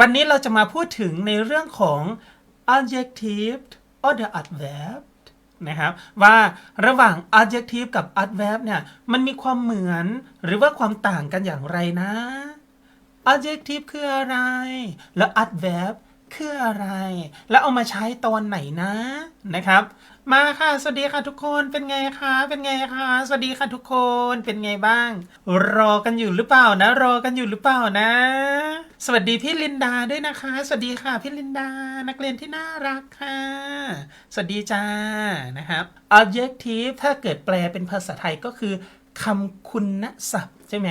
วันนี้เราจะมาพูดถึงในเรื่องของ adjective or the adverb นะครับว่าระหว่าง adjective กับ adverb เนี่ยมันมีความเหมือนหรือว่าความต่างกันอย่างไรนะ adjective คืออะไร แล้ว adverb คืออะไร แล้วเอามาใช้ตอนไหนนะนะครับ มาค่ะ สวัสดีค่ะทุกคน เป็นไงคะ เป็นไงคะ สวัสดีค่ะทุกคน เป็นไงบ้าง รอกันอยู่หรือเปล่านะ รอกันอยู่หรือเปล่านะ สวัสดีพี่ลินดาด้วยนะคะ สวัสดีค่ะพี่ลินดา นักเรียนที่น่ารักค่ะ สวัสดีจ้า นะครับ adjective ถ้าเกิดแปลเป็นภาษาไทยก็คือคำคุณศัพท์ใช่ไหม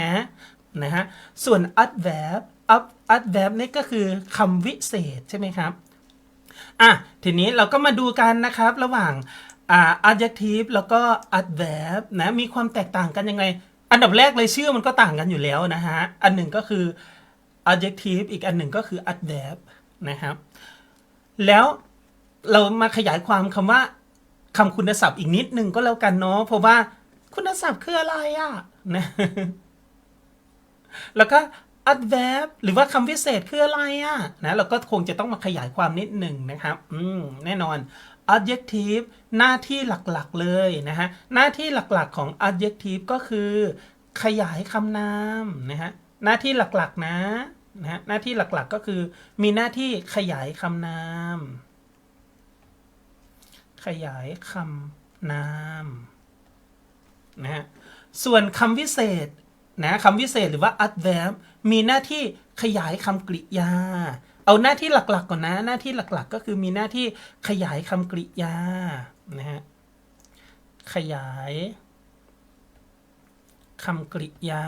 นะฮะ ส่วน adverb ad- adverb นี่ก็คือคำวิเศษใช่ไหมครับ อะทีนี้เราก็มาดูกันนะครับระหว่างอ่า adjective แล้วก็ adverb นะมีความแตกต่างกันยังไง อันดับแรกเลยชื่อมันก็ต่างกันอยู่แล้วนะฮะ อันหนึ่งก็คือ adjective อีกอันหนึ่งก็คือ adverb นะครับ แล้วเรามาขยายความคำว่าคำคุณศัพท์อีกนิดหนึ่งก็แล้วกันเนาะเพราะว่าคุณศัพท์คืออะไรอะ่ะนะแล้วก็ adverb หรือว่าคำวิเศษคืออะไรอะนะเราก็คงจะต้องมาขยายความนิดหนึ่งนะครับอืมแน่นอน adjective หน้าที่หลักๆเลยนะฮะหน้าที่หลักๆของ adjective ก็คือ ขยายคำนามนะฮะหน้าที่หลักๆนะนะฮะหน้าที่หลักๆก็คือ มีหน้าที่ขยายคำนาม ขยายคำนามนะฮะส่วนคำวิเศษ นะคำวิเศษหรือว่า adverb มีหน้าที่ขยายคำกริยา เอาหน้าที่หลักๆก่อนนะ หน้าที่หลักๆ ก็คือมีหน้าที่ขยายคำกริยานะฮะขยายคำกริยา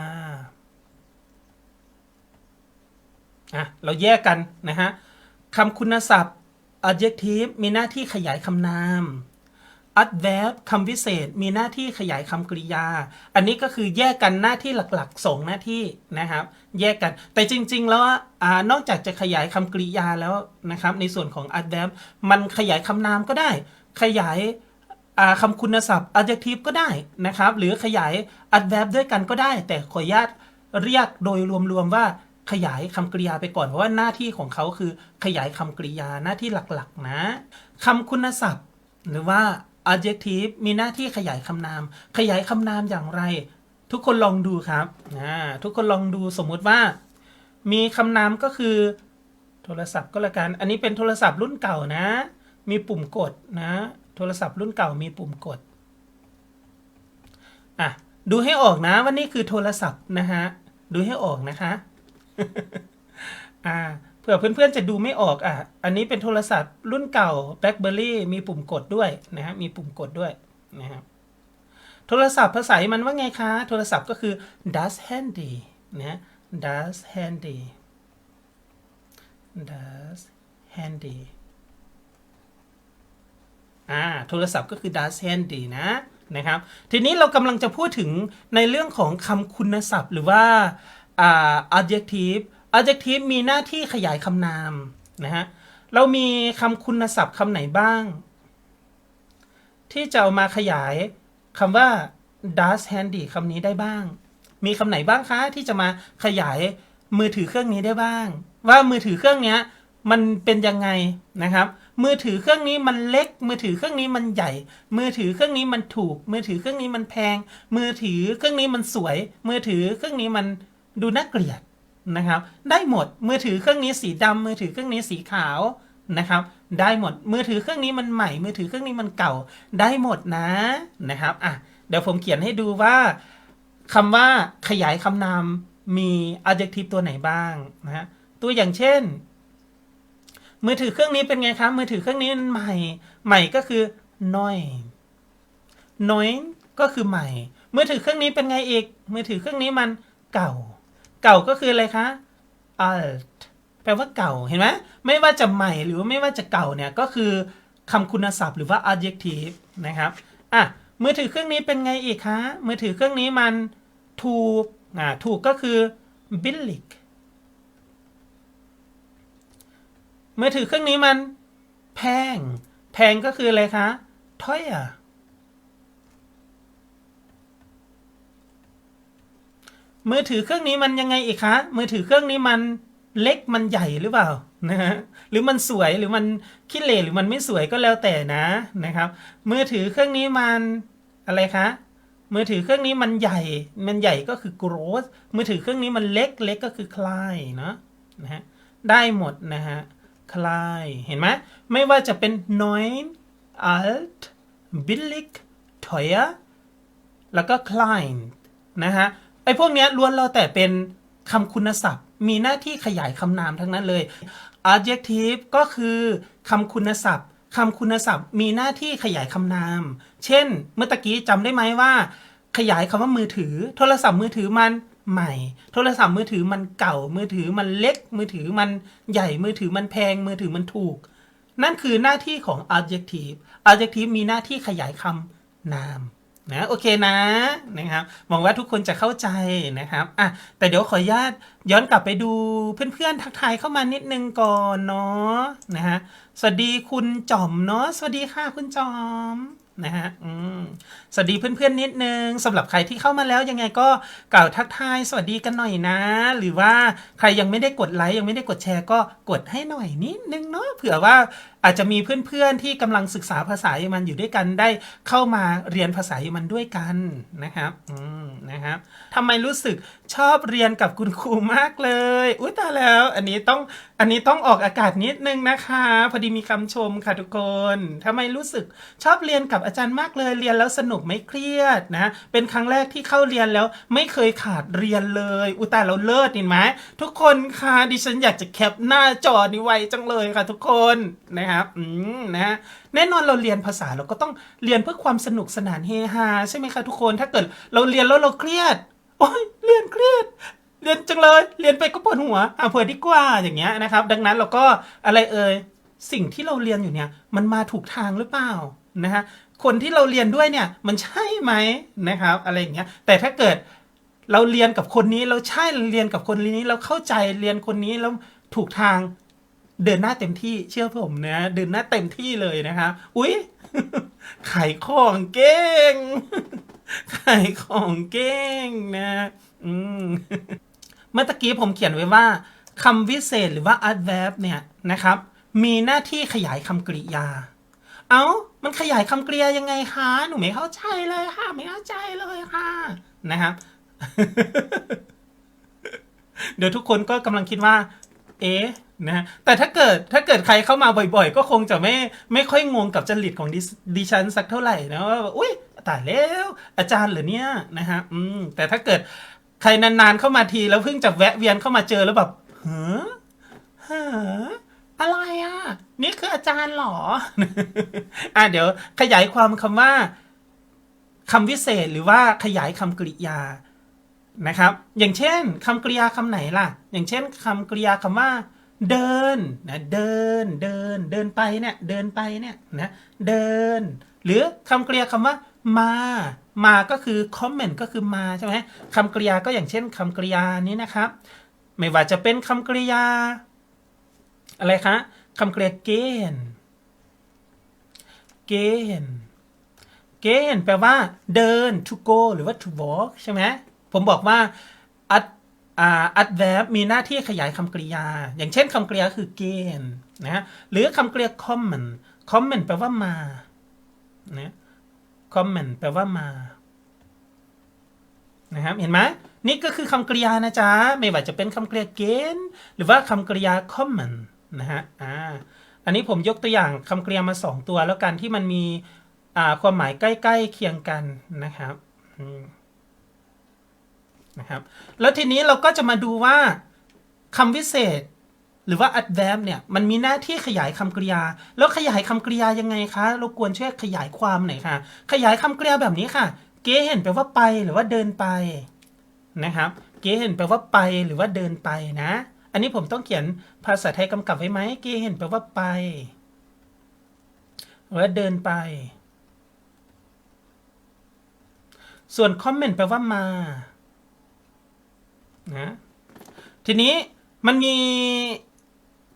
อะเราแยกกันนะฮะคำคุณศัพท์ adjective มีหน้าที่ขยายคำนาม adverb คำวิเศษมีหน้าที่ขยายคำกริยา อันนี้ก็คือแยกกันหน้าที่หลักๆสองหน้าที่นะครับ แยกกัน แต่จริง ๆ แล้วอนอกจากจะขยายคำกริยาแล้วนะครับ ในส่วนของ adverb มันขยายคำนามก็ได้ ขยายาคำคุณศัพท์ adjective ก็ได้นะครับ หรือขยาย adverb ด้วยกันก็ได้ แต่ขออนุญาตเรียกโดยรวมๆว่าขยายคำกริยาไปก่อนเพราะว่าหน้าที่ของเขาคือขยายคำกริยาหน้าที่หลักๆนะคำคุณศัพท์ หรือว่า adjective มีหน้าที่ขยายคำนาม ขยายคำนามอย่างไร ทุกคนลองดูครับอ่าทุกคนลองดูสมมุติว่า มีคำนามก็คือ โทรศัพท์ก็แล้วกัน อันนี้เป็นโทรศัพท์รุ่นเก่านะ มีปุ่มกดนะ โทรศัพท์รุ่นเก่ามีปุ่มกดอะดูให้ออกนะว่านี่คือโทรศัพท์นะฮะ ดูให้ออกนะคะ อ่า ผื่อเพื่อนๆจะดูไม่ออกอะ อันนี้เป็นโทรศัพท์รุ่นเก่า BlackBerry มีปุ่มกดด้วยนะฮะ มีปุ่มกดด้วยนะครับ โทรศัพท์ภาษามันว่าไงคะ โทรศัพท์ก็คือ das Handy นะ das Handy das Handy อ่า โทรศัพท์ก็คือ das Handy นะนะครับ ทีนี้เรากำลังจะพูดถึงในเรื่องของคำคุณศัพท์หรือว่าอ่า adjective adjective มีหน้าที่ขยายคำนามนะฮะ เรามีคำคุณศัพท์คำไหนบ้าง ที่จะเอามาขยายคำว่า das handy คำนี้ได้บ้าง มีคำไหนบ้างคะที่จะมาขยายมือถือเครื่องนี้ได้บ้าง ว่ามือถือเครื่องนี้มันเป็นยังไงนะครับ มือถือเครื่องนี้มันเล็ก มือถือเครื่องนี้มันใหญ่ มือถือเครื่องนี้มันถูก มือถือเครื่องนี้มันแพง มือถือเครื่องนี้มันสวย มือถือเครื่องนี้มันดูน่าเกลียด นะครับ ได้หมดมือถือเครื่องนี้สีดำมือถือเครื่องนี้สีขาวนะครับ ได้หมดมือถือเครื่องนี้มันใหม่ มือถือเครื่องนี้มันเก่า ได้หมดนะนะครับอะเดี๋ยวผมเขียนให้ดูว่าคำว่าขยายคำนามมี adjective ตัวไหนบ้างนะฮะตัวอย่างเช่น มือถือเครื่องนี้เป็นไงครับ มือถือเครื่องนี้มันใหม่ ใหม่ก็คือน้อยน้อยก็คือใหม่ มือถือเครื่องนี้เป็นไงอีก มือถือเครื่องนี้มันเก่า เก่าก็คืออะไรคะ alt แปลว่าเก่าเห็นไหมไม่ว่าจะใหม่หรือว่าไม่ว่าจะเก่าเนี่ยก็คือคำคุณศัพท์หรือว่า adjective นะครับอะมือถือเครื่องนี้เป็นไงอีกคะมือถือเครื่องนี้มันถูกอ่าถูกก็คือ billig มือถือเครื่องนี้มันแพง แพงก็คืออะไรคะ teuer มือถือเครื่องนี้มันยังไงอีกคะ มือถือเครื่องนี้มันเล็กมันใหญ่หรือเปล่านะฮะหรือมันสวยหรือมันขี้เหร่หรือมันไม่สวยก็แล้วแต่นะนะครับ มือถือเครื่องนี้มันอะไรคะมือถือเครื่องนี้มันใหญ่ มันใหญ่ก็คือ growth มือถือเครื่องนี้มันเล็กเล็กก็คือ climb เนอะนะฮะได้หมดนะฮะ climb เห็นไหมไม่ว่าจะเป็น neun alt billig teuer แล้วก็ klein นะฮะ ไอ้พวกเนี้ยล้วนเราแต่เป็นคำคุณศัพท์ มีหน้าที่ขยายคำนามทั้งนั้นเลย adjective ก็คือคำคุณศัพท์คำคุณศัพท์มีหน้าที่ขยายคำนาม เช่น เมื่อตะกี้จำได้ไหมว่า ขยายคำว่ามือถือ โทรศัพท์มือถือมันใหม่ โทรศัพท์มือถือมันเก่า มือถือมันเล็ก มือถือมันใหญ่ มือถือมันแพง มือถือมันถูก นั่นคือหน้าที่ของ adjective adjective มีหน้าที่ขยายคำนาม นะโอเคนะนะครับหวังว่าทุกคนจะเข้าใจนะครับอะแต่เดี๋ยวขออนุญาตย้อนกลับไปดูเพื่อนๆทักทายเข้ามานิดนึงก่อนเนาะนะฮะสวัสดีคุณจอมเนาะสวัสดีค่ะคุณจอมนะฮะอืมสวัสดีเพื่อนๆนิดนึงสำหรับใครที่เข้ามาแล้วยังไงก็กล่าวทักทายสวัสดีกันหน่อยนะ หรือว่าใครยังไม่ได้กดไลค์ยังไม่ได้กดแชร์ก็กดให้หน่อยนิดนึงเนาะเผื่อว่า อาจจะมีเพื่อนๆที่กำลังศึกษาภาษาเยอรมันอยู่ด้วยกันได้เข้ามาเรียนภาษาเยอรมันด้วยกันนะครับอืมนะครับทำไมรู้สึกชอบเรียนกับคุณครูมากเลย อุ้ยตายแล้ว อันนี้ต้องอันนี้ต้องออกอากาศนิดนึงนะคะ พอดีมีคำชมค่ะทุกคนทำไมรู้สึกชอบเรียนกับอาจารย์มากเลย เรียนแล้วสนุกไม่เครียดนะ เป็นครั้งแรกที่เข้าเรียนแล้วไม่เคยขาดเรียนเลย อุยตาเราเลิศเห็นไหมทุกคนค่ะดิฉันอยากจะแคปหน้าจอนี้ไว้จังเลยค่ะทุกคนนะครับอืมนะฮะแน่นอนเราเรียนภาษาเราก็ต้องเรียนเพื่อความสนุกสนานเฮฮาใช่ไหมคะทุกคนถ้าเกิดเราเรียนแล้วเราเครียดโอ้ยเรียนเครียดเรียนจังเลยเรียนไปก็ปวดหัวอะเผื่อดีกว่าอย่างเงี้ยนะครับ ดังนั้นเราก็อะไรเอ่ยสิ่งที่เราเรียนอยู่เนี่ยมันมาถูกทางหรือเปล่านะฮะคนที่เราเรียนด้วยเนี่ยมันใช่ไหมนะครับ อะไรอย่างเงี้ยแต่ถ้าเกิดเราเรียนกับคนนี้เราใช่เรียนกับคนนี้เราเข้าใจเรียนคนนี้แล้วถูกทาง เดินหน้าเต็มที่เชื่อผมนะเดินหน้าเต็มที่เลยนะครับอุ๊ยขายของเก่งขายของเก่งนะอืมเมื่อกี้ผมเขียนไว้ว่าคำวิเศษหรือว่า adverb เนี่ยนะครับ มีหน้าที่ขยายคำกริยา เอา้ามันขยายคำกริยายังไงคะหนูไม่เข้าใจเลยค่ะไม่เข้าใจเลยค่ะนะครับ เดี๋ยวทุกคนก็กำลังคิดว่า เอ๊ะ นะฮะแต่ถ้าเกิดถ้าเกิดใครเข้ามาบ่อยๆ ก็คงจะไม่ไม่ค่อยงงกับจริตของดิดิฉันสักเท่าไหร่นะว่าอุ้ยตายแล้วอาจารย์เหรอเนี่ยนะฮะอืมแต่ถ้าเกิดใครนานๆเข้ามาทีแล้วเพิ่งจะแวะเวียนเข้ามาเจอแล้วแบบเฮ้อฮะอะไรอะ นี่คืออาจารย์เหรอ อะเดี๋ยวขยายความคำว่าคำวิเศษหรือว่าขยายคำกริยานะครับ อย่างเช่นคำกริยาคำไหนล่ะ อย่างเช่นคำกริยาคำว่า เดินนะเดินเดินเดินไปเนี่ยเดินไปเนี่ยนะเดิน หรือคำกริยาคำว่ามามาก็คือ comment ก็คือมาใช่ไหมคำกริยาก็อย่างเช่นคำกริยานี้นะครับ ไม่ว่าจะเป็นคำกริยา อะไรคะคำกริยา gain gain gain แปลว่าเดิน to go หรือว่า to walk ใช่ไหมผมบอกว่า อ่า adverb มีหน้าที่ขยายคำกริยา อย่างเช่นคำกริยาคือ gain นะหรือคำกริยา comment comment แปลว่ามานะ comment แปลว่ามานะครับเห็นไหมนี่ก็คือคำกริยานะจ๊ะ ไม่ว่าจะเป็นคำกริยา gain หรือว่าคำกริยา comment นะฮะอ่าอันนี้ผมยกตัวอย่างคำกริยามาสองตัวแล้วกันที่มันมีความหมายใกล้ ๆ เคียงกันนะครับอืม นะครับ แล้วทีนี้เราก็จะมาดูว่าคำวิเศษ หรือว่า adverb เนี่ยมันมีหน้าที่ขยายคำกริยา แล้วขยายคำกริยายังไงคะเรบกวนช่วยขยายความหน่อยค่ะ ขยายคำกริยาแบบนี้ค่ะ เกเห็นแปลว่าไปหรือว่าเดินไปนะครับ เกเห็นแปลว่าไปหรือว่าเดินไปนะ อันนี้ผมต้องเขียนภาษาไทยกำกับไว้ไหมเกเห็นแปลว่าไปหรือว่าเดินไป ส่วน comment แปลว่ามา นะทีนี้มันมี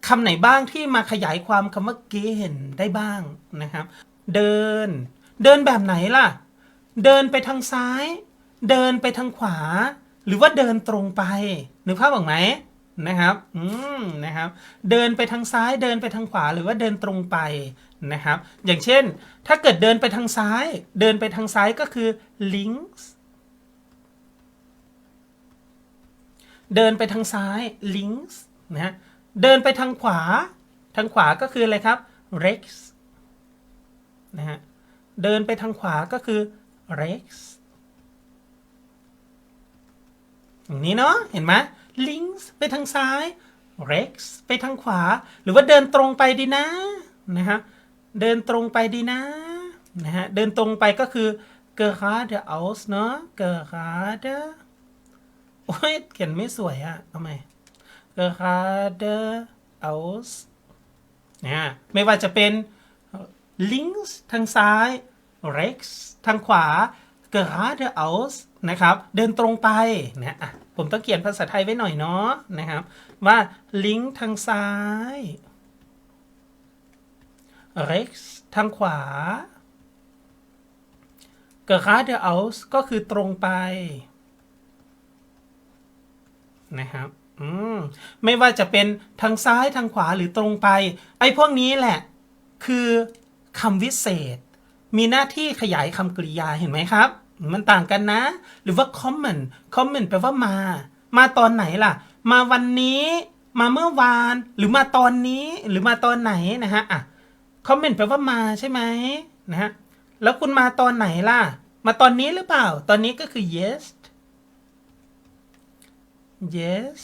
คำไหนบ้างที่มาขยายความคำว่าเกเห็นได้บ้างนะครับ เดิน เดินแบบไหนล่ะ เดินไปทางซ้าย เดินไปทางขวา หรือว่าเดินตรงไปนึกภาพออกไหมนะครับ อืม นะครับ เดินไปทางซ้าย เดินไปทางขวา หรือว่าเดินตรงไปนะครับ อย่างเช่น ถ้าเกิดเดินไปทางซ้าย เดินไปทางซ้ายก็คือ links เดินไปทางซ้าย links นะฮะเดินไปทางขวา ทางขวาก็คืออะไรครับ rex นะฮะเดินไปทางขวาก็คือ rex อย่างนี้เนาะเห็นไหม links ไปทางซ้าย rex ไปทางขวา หรือว่าเดินตรงไปดีนะนะฮะเดินตรงไปดีนะนะฮะเดินตรงไปก็คือ geradeaus เนาะ gerade โอ้ยเขียนไม่สวยอะทำไม geradeaus นะไม่ว่าจะเป็น links ทางซ้าย rex ทางขวา geradeaus นะครับ เดินตรงไปนะอะผมต้องเขียนภาษาไทยไว้หน่อยเนาะนะครับ ว่า link ทางซ้าย rex ทางขวา geradeaus ก็คือตรงไป นะครับอืมไม่ว่าจะเป็นทางซ้ายทางขวาหรือตรงไป ไอ้พวกนี้แหละ คือคำวิเศษ มีหน้าที่ขยายคำกริยาเห็นไหมครับ มันต่างกันนะ หรือว่า common common แปลว่ามา มาตอนไหนล่ะ มาวันนี้ มาเมื่อวาน หรือมาตอนนี้ หรือมาตอนไหนนะฮะอะ comment แปลว่ามาใช่ไหมนะฮะแล้วคุณมาตอนไหนล่ะ มาตอนนี้หรือเปล่า ตอนนี้ก็คือ yes yes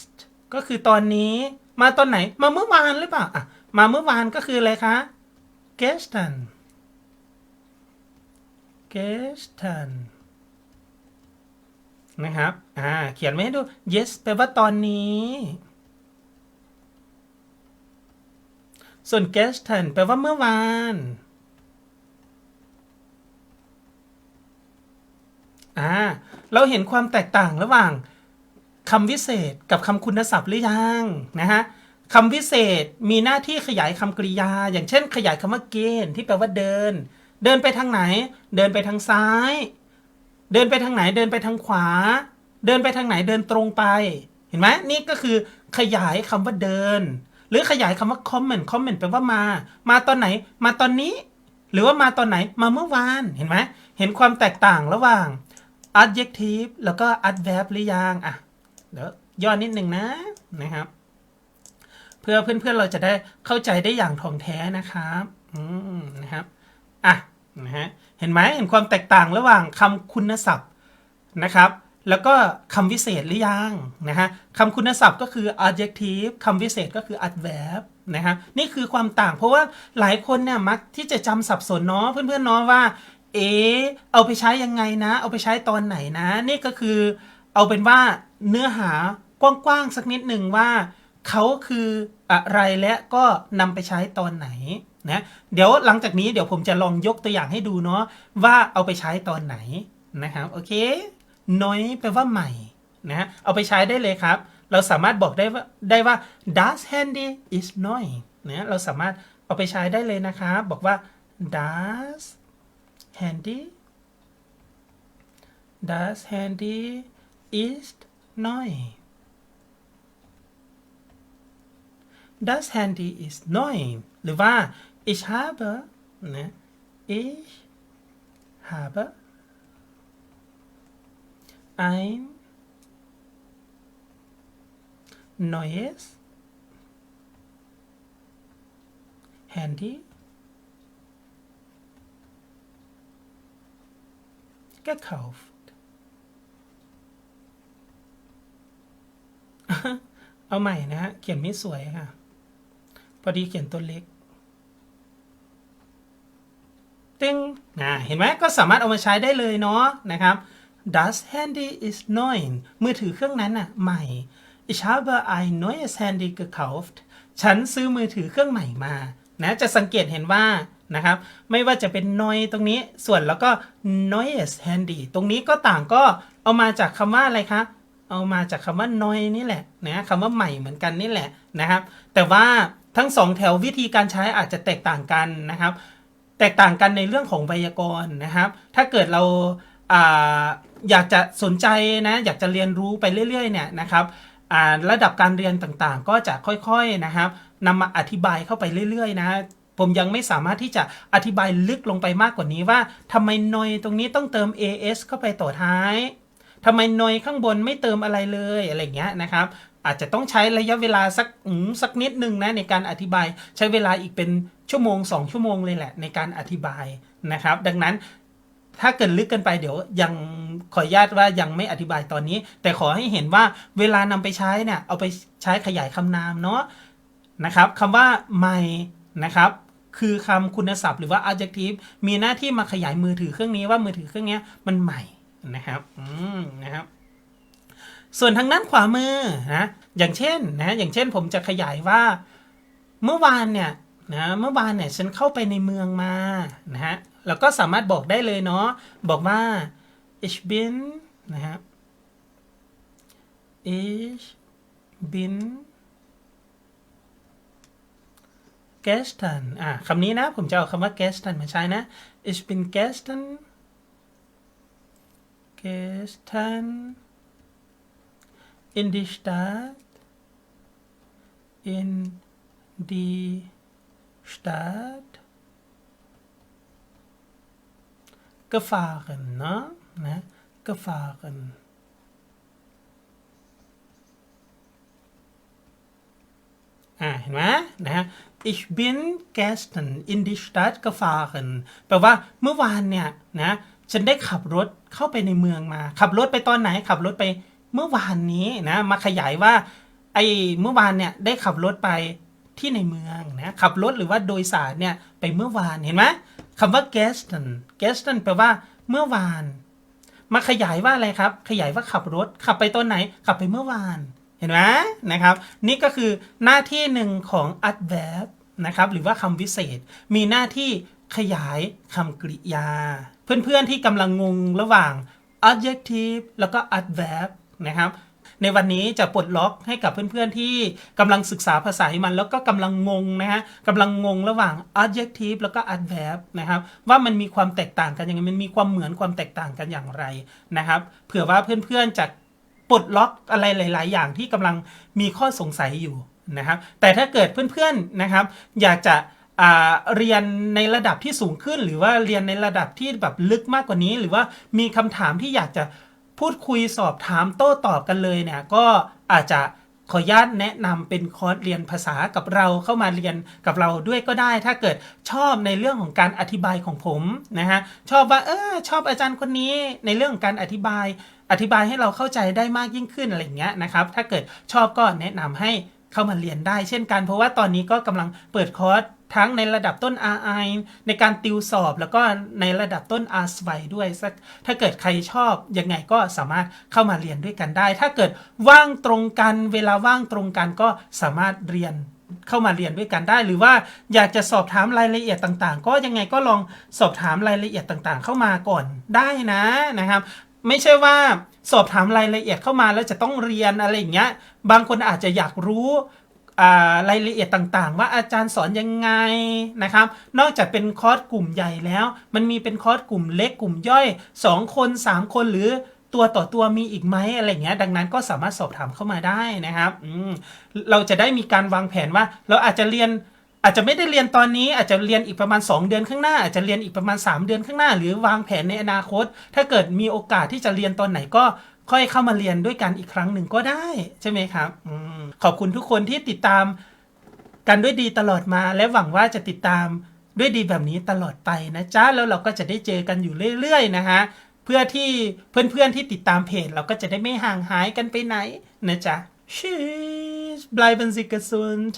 ก็คือตอนนี้มาตอนไหนมาเมื่อวานหรือเปล่าอะมาเมื่อวานก็คืออะไรคะ gestern gestern นะครับ อ่า เขียนไว้ให้ดู yes แปลว่าตอนนี้ ส่วน gestern แปลว่าเมื่อวาน อ่า เราเห็นความแตกต่างระหว่าง คำวิเศษกับคำคุณศัพท์หรือยังนะฮะคำวิเศษมีหน้าที่ขยายคำกริยา อย่างเช่น ขยายคำว่า gain ที่แปลว่าเดิน เดินไปทางไหน เดินไปทางซ้าย เดินไปทางไหนเดินไปทางขวา เดินไปทางไหนเดินตรงไป เห็นไหมนี่ก็คือขยายคำว่าเดิน หรือขยายคำว่า comment comment แปลว่ามา มาตอนไหน มาตอนนี้ หรือว่ามาตอนไหนมาเมื่อวานเห็นไหมเห็นความแตกต่างระหว่าง adjective แล้วก็ adverb หรือยังอะ เดี๋ยวย่อนิดหนึ่งนะนะครับ เพื่อเพื่อนๆเราจะได้เข้าใจได้อย่างถ่องแท้นะครับอืมนะครับอะนะฮะเห็นไหมเห็นความแตกต่างระหว่างคำคุณศัพท์นะครับ แล้วก็คำวิเศษหรือยังนะฮะคำคุณศัพท์ก็คือ adjective คำวิเศษก็คือ adverb นะครับนี่คือความต่างเพราะว่าหลายคนเนี่ยมักที่จะจำสับสนเนาะเพื่อนๆเนาะว่าเออเอาไปใช้ยังไงนะ เอาไปใช้ตอนไหนนะ นี่ก็คือ เอาเป็นว่าเนื้อหากว้างๆสักนิดหนึ่งว่าเขาคืออะไรและก็นำไปใช้ตอนไหนนะเดี๋ยวหลังจากนี้เดี๋ยวผมจะลองยกตัวอย่างให้ดูเนาะว่าเอาไปใช้ตอนไหนนะครับโอเคน้อยแปลว่าใหม่นะเอาไปใช้ได้เลยครับ เราสามารถบอกได้ว่าได้ว่า das Handy is neu นะเราสามารถเอาไปใช้ได้เลยนะครับบอกว่า das Handy das Handy ist neu. Das Handy ist neu. หรือว่า ich habe นะ ich habe ein neues Handy gekauft. เอาใหม่นะฮะ เขียนไม่สวยค่ะ พอดีเขียนตัวเล็กตึงนะเห็นไหมก็สามารถเอามาใช้ได้เลยเนาะนะครับ Das Handy is neu มือถือเครื่องนั้นน่ะใหม่ Ich habe ein neues Handy gekauft ฉันซื้อมือถือเครื่องใหม่มานะจะสังเกตเห็นว่านะครับไม่ว่าจะเป็น neu ตรงนี้ส่วนแล้วก็ neues Handy ตรงนี้ก็ต่างก็เอามาจากคำว่าอะไรคะ เอามาจากคำว่า noy นี่แหละนะคำว่าใหม่เหมือนกันนี่แหละนะครับ แต่ว่าทั้งสองแถววิธีการใช้อาจจะแตกต่างกันนะครับ แตกต่างกันในเรื่องของไวยากรณ์นะครับ ถ้าเกิดเราอาอยากจะสนใจนะอยากจะเรียนรู้ไปเรื่อยๆเนี่ยนะครับระดับการเรียนต่างๆ ก็จะค่อยๆนะครับนำมาอธิบายเข้าไปเรื่อยๆนะฮะผมยังไม่สามารถที่จะอธิบายลึกลงไปมากกว่านี้ว่าทำไมนอยตรงนี้ต้องเติม as เข้าไปต่อท้าย ทำไมนอยข้างบนไม่เติมอะไรเลยอะไรเงี้ยนะครับอาจจะต้องใช้ระยะเวลาสักสักนิดหนึ่งนะในการอธิบายใช้เวลาอีกเป็นชั่วโมง 2 ชั่วโมงเลยแหละในการอธิบายนะครับ ดังนั้นถ้าเกิดลึกเกินไปเดี๋ยวยังขออนุญาตว่ายังไม่อธิบายตอนนี้ แต่ขอให้เห็นว่าเวลานำไปใช้เนี่ยเอาไปใช้ขยายคำนามเนาะนะครับคำว่าใหม่นะครับคือคำคุณศัพท์หรือว่า adjective มีหน้าที่มาขยายมือถือเครื่องนี้ว่ามือถือเครื่องนี้มันใหม่ นะครับ อืมนะครับ ส่วนทางด้านขวามือนะ อย่างเช่นนะ อย่างเช่นผมจะขยายว่า เมื่อวานเนี่ยนะ เมื่อวานเนี่ยฉันเข้าไปในเมืองมานะฮะ แล้วก็สามารถบอกได้เลยเนาะ บอกว่า ich bin นะฮะ ich bin gestern อะคำนี้นะ ผมจะเอาคำว่า gestern มาใช้นะ ich bin gestern gestern in die Stadt in die Stadt gefahren เนาะนะ gefahren อ่าเห็นไหมนะฮะ ich bin gestern in die Stadt gefahren แปลว่าเมื่อวานเนี่ยนะฉันได้ขับรถ เข้าไปในเมืองมา ขับรถไปตอนไหนขับรถไปเมื่อวานนี้นะมาขยายว่าไอ้เมื่อวานเนี่ยได้ขับรถไปที่ในเมืองนะขับรถหรือว่าโดยสารเนี่ยไปเมื่อวานเห็นไหมคำว่า gestern gestern แปลว่าเมื่อวาน มาขยายว่าอะไรครับ ขยายว่าขับรถขับไปตอนไหนขับไปเมื่อวานเห็นไหมนะครับ นี่ก็คือหน้าที่หนึ่งของ adverb นะครับหรือว่าคำวิเศษ มีหน้าที่ขยายคำกริยา เพื่อนๆที่กำลังงงระหว่าง adjective แล้วก็ adverb นะครับ ในวันนี้จะปลดล็อกให้กับเพื่อนๆที่กำลังศึกษาภาษาให้มัน แล้วก็กำลังงงนะฮะกำลังงงระหว่าง adjective แล้วก็ adverb นะครับ ว่ามันมีความแตกต่างกันยังไงมันมีความเหมือนความแตกต่างกันอย่างไรนะครับ เผื่อว่าเพื่อนๆจะปลดล็อกอะไรหลาย ๆ อย่างที่กำลังมีข้อสงสัยอยู่นะครับ แต่ถ้าเกิดเพื่อนๆนะครับ อยากจะ เรียนในระดับที่สูงขึ้น หรือว่าเรียนในระดับที่แบบลึกมากกว่านี้ หรือว่ามีคำถามที่อยากจะพูดคุยสอบถามโต้ตอบกันเลยเนี่ยก็อาจจะขออนุญาตแนะนำเป็นคอร์สเรียนภาษากับเราเข้ามาเรียนกับเราด้วยก็ได้ ถ้าเกิดชอบในเรื่องของการอธิบายของผมนะฮะชอบว่าเออชอบอาจารย์คนนี้ในเรื่องของการอธิบาย อธิบายให้เราเข้าใจได้มากยิ่งขึ้นอะไรอย่างเงี้ยนะครับ ถ้าเกิดชอบก็แนะนำให้ เข้ามาเรียนได้เช่นกัน เพราะว่าตอนนี้ก็กำลังเปิดคอร์สทั้งในระดับต้น RI ในการติวสอบแล้วก็ในระดับต้น R สได้วยสักถ้าเกิดใครชอบยังไงก็สามารถเข้ามาเรียนด้วยกันได้ ถ้าเกิดว่างตรงกันเวลาว่างตรงกันก็สามารถเรียนเข้ามาเรียนด้วยกันได้ หรือว่าอยากจะสอบถามรายละเอียดต่างๆ ก็ยังไงก็ลองสอบถามรายละเอียดต่างๆ เข้ามาก่อนได้นะนะครับ ไม่ใช่ว่าสอบถามรายละเอียดเข้ามาแล้วจะต้องเรียนอะไรอย่างเงี้ย บางคนอาจจะอยากรู้รายละเอียดต่างๆ ว่าอาจารย์สอนยังไงนะครับ นอกจากเป็นคอร์สกลุ่มใหญ่แล้ว มันมีเป็นคอร์สกลุ่มเล็กกลุ่มย่อย 2 คน 3 คนหรือตัวต่อตัวมีอีกไหมอะไรเงี้ย ดังนั้นก็สามารถสอบถามเข้ามาได้นะครับเราจะได้มีการวางแผนว่า เราอาจจะเรียน อาจจะไม่ได้เรียนตอนนี้อาจจะเรียนอีกประมาณ 2 เดือนข้างหน้าอาจจะเรียนอีกประมาณ 3 เดือนข้างหน้า หรือวางแผนในอนาคต ถ้าเกิดมีโอกาสที่จะเรียนตอนไหนก็ค่อยเข้ามาเรียนด้วยกันอีกครั้งหนึ่งก็ได้ ใช่ไหมครับอขอบคุณทุกคนที่ติดตามกันด้วยดีตลอดมา และหวังว่าจะติดตามด้วยดีแบบนี้ตลอดไปนะจ๊ะแล้วเราก็จะได้เจอกันอยู่เรื่อยๆนะฮะเพื่อที่เพื่อนๆที่ติดตามเพจ เราก็จะได้ไม่ห่างหายกันไปไหนนะจ๊ะ Tschüss bleiben Sie gesund